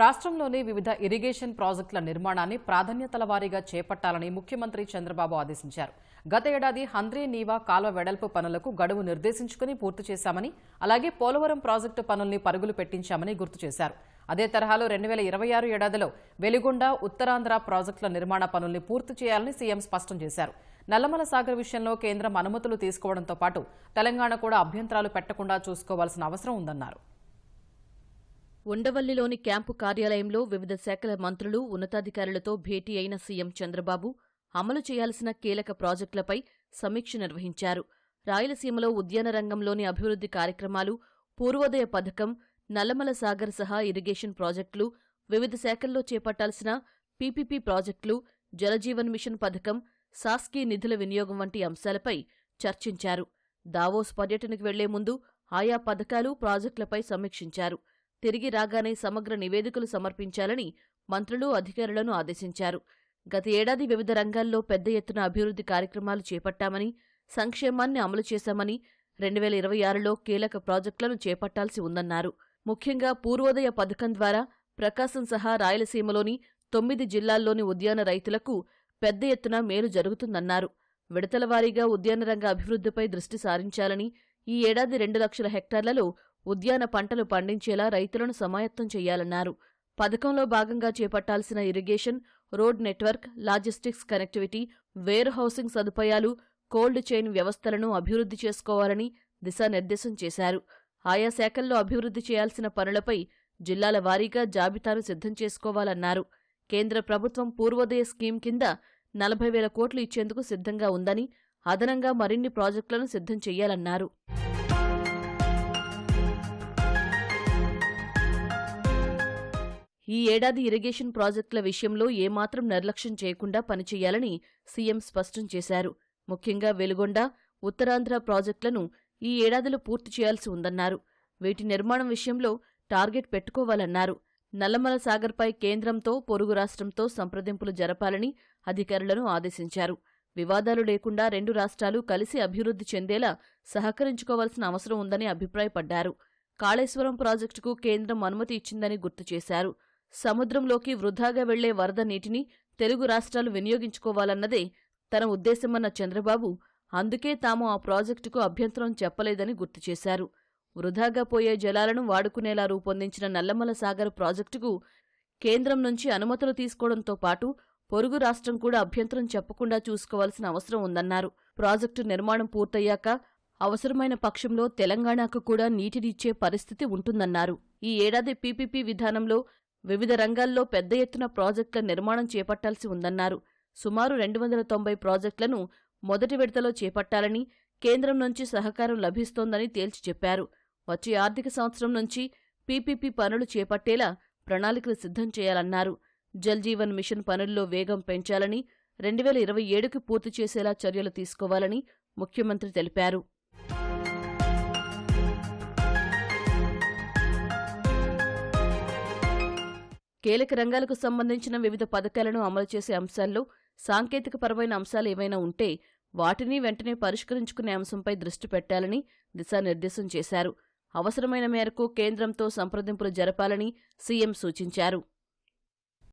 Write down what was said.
రాష్ట్రంలోని వివిధ ఇరిగేషన్ ప్రాజెక్టుల నిర్మాణాన్ని ప్రాధాన్యతల వారీగా చేపట్టాలని ముఖ్యమంత్రి చంద్రబాబు ఆదేశించారు. గత ఏడాది హంద్రీ నీవా కాల్వ వెడల్పు పనులకు గడువు నిర్దేశించుకుని పూర్తి చేశామని అలాగే పోలవరం ప్రాజెక్టు పనుల్ని పరుగులు పెట్టించామని గుర్తు చేశారు. అదే తరహాలో రెండు వేల ఇరవై ఆరు ఏడాదిలో వెలిగొండ ఉత్తరాంధ్ర ప్రాజెక్టుల నిర్మాణ పనుల్ని పూర్తి చేయాలని సీఎం స్పష్టం చేశారు. నల్లమల సాగర్ విషయంలో కేంద్రం అనుమతులు తీసుకోవడంతో పాటు తెలంగాణ కూడా అభ్యంతరాలు పెట్టకుండా చూసుకోవాల్సిన అవసరం ఉందన్నారు. ఉండవల్లిలోని క్యాంపు కార్యాలయంలో వివిధ శాఖల మంత్రులు ఉన్నతాధికారులతో భేటీ అయిన సీఎం చంద్రబాబు అమలు చేయాల్సిన కీలక ప్రాజెక్టులపై సమీక్ష నిర్వహించారు. రాయలసీమలో ఉద్యాన రంగంలోని అభివృద్ధి కార్యక్రమాలు పూర్వోదయ పథకం నల్లమల సాగర్ సహా ఇరిగేషన్ ప్రాజెక్టులు వివిధ శాఖల్లో చేపట్టాల్సిన పీపీపీ ప్రాజెక్టులు జలజీవన్ మిషన్ పథకం సాస్కీ నిధుల వినియోగం వంటి అంశాలపై చర్చించారు. దావోస్ పర్యటనకు వెళ్ళే ముందు ఆయా పథకాలు ప్రాజెక్టులపై సమీక్షించారు. తిరిగి రాగానే సమగ్ర నివేదికలు సమర్పించాలని మంత్రులు అధికారులను ఆదేశించారు. గత ఏడాది వివిధ రంగాల్లో పెద్ద ఎత్తున అభివృద్ధి కార్యక్రమాలు చేపట్టామని సంక్షేమాన్ని అమలు చేశామని రెండు వేల ఇరవై ఆరులో కీలక ప్రాజెక్టులను చేపట్టాల్సి ఉందన్నారు. ముఖ్యంగా పూర్వోదయ పథకం ద్వారా ప్రకాశం సహా రాయలసీమలోని తొమ్మిది జిల్లాల్లోని ఉద్యాన రైతులకు పెద్ద ఎత్తున మేలు జరుగుతుందన్నారు. విడతల వారీగా ఉద్యాన రంగ అభివృద్ధిపై దృష్టి సారించాలని ఈ ఏడాది రెండు లక్షల హెక్టార్లలో ఉద్యాన పంటలు పండించేలా రైతులను సమాయత్తం చేయాలన్నారు. పథకంలో భాగంగా చేపట్టాల్సిన irrigation road network logistics connectivity ware housing సదుపాయాలు కోల్డ్ చైన్ వ్యవస్థలను అభివృద్ధి చేసుకోవాలని దిశానిర్దేశం చేశారు. ఆయా శాఖల్లో అభివృద్ధి చేయాల్సిన పనులపై జిల్లాల వారీగా జాబితాను సిద్ధం చేసుకోవాలన్నారు. కేంద్ర ప్రభుత్వం పూర్వోదయ స్కీం కింద నలభై వేల కోట్లు ఇచ్చేందుకు సిద్ధంగా ఉందని అదనంగా మరిన్ని ప్రాజెక్టులను సిద్ధం చేయాలన్నారు. ఈ ఏడాది ఇరిగేషన్ ప్రాజెక్టుల విషయంలో ఏమాత్రం నిర్లక్ష్యం చేయకుండా పనిచేయాలని సీఎం స్పష్టం చేశారు. ముఖ్యంగా వెలుగొండ ఉత్తరాంధ్ర ప్రాజెక్టులను ఈ ఏడాదిలో పూర్తి చేయాల్సి ఉందన్నారు. వీటి నిర్మాణం విషయంలో టార్గెట్ పెట్టుకోవాలన్నారు. నల్లమల సాగర్పై కేంద్రంతో పొరుగు రాష్ట్రంతో సంప్రదింపులు జరపాలని అధికారులను ఆదేశించారు. వివాదాలు లేకుండా రెండు రాష్ట్రాలు కలిసి అభివృద్ధి చెందేలా సహకరించుకోవాల్సిన అవసరం ఉందని అభిప్రాయపడ్డారు. కాళేశ్వరం ప్రాజెక్టుకు కేంద్రం అనుమతి ఇచ్చిందని గుర్తు చేశారు. సముద్రంలోకి వృధాగా వెళ్ళే వరద నీటిని తెలుగు రాష్ట్రాలు వినియోగించుకోవాలన్నదే తన ఉద్దేశమన్న చంద్రబాబు అందుకే తాము ఆ ప్రాజెక్టుకు అభ్యంతరం చెప్పలేదని గుర్తు చేశారు. వృధాగా పోయే జలాలను వాడుకునేలా రూపొందించిన నల్లమల సాగర్ ప్రాజెక్టుకు కేంద్రం నుంచి అనుమతులు తీసుకోవడంతో పాటు పొరుగు రాష్ట్రం కూడా అభ్యంతరం చెప్పకుండా చూసుకోవాల్సిన అవసరం ఉందన్నారు. ప్రాజెక్టు నిర్మాణం పూర్తయ్యాక అవసరమైన పక్షంలో తెలంగాణకు కూడా నీటినిచ్చే పరిస్థితి ఉంటుందన్నారు. ఈ ఏడాది పీపీపీ విధానంలో వివిధ రంగాల్లో పెద్ద ఎత్తున ప్రాజెక్టుల నిర్మాణం చేపట్టాల్సి ఉందన్నారు. సుమారు రెండు వందల తొంభై ప్రాజెక్టులను మొదటి విడతలో చేపట్టాలని కేంద్రం నుంచి సహకారం లభిస్తోందని తేల్చి చెప్పారు. వచ్చే ఆర్థిక సంవత్సరం నుంచి పీపీపీ పనులు చేపట్టేలా ప్రణాళికలు సిద్ధం చేయాలన్నారు. జల్ జీవన్ మిషన్ పనుల్లో వేగం పెంచాలని రెండు వేల ఇరవై ఏడుకి పూర్తి చేసేలా చర్యలు తీసుకోవాలని ముఖ్యమంత్రి తెలిపారు. కీలక రంగాలకు సంబంధించిన వివిధ పథకాలను అమలు చేసే అంశాల్లో సాంకేతికపరమైన అంశాలు ఏవైనా ఉంటే వాటిని వెంటనే పరిష్కరించుకునే అంశంపై దృష్టి పెట్టాలని దిశానిర్దేశం చేశారు. అవసరమైన మేరకు కేంద్రంతో సంప్రదింపులు జరపాలని సీఎం సూచించారు.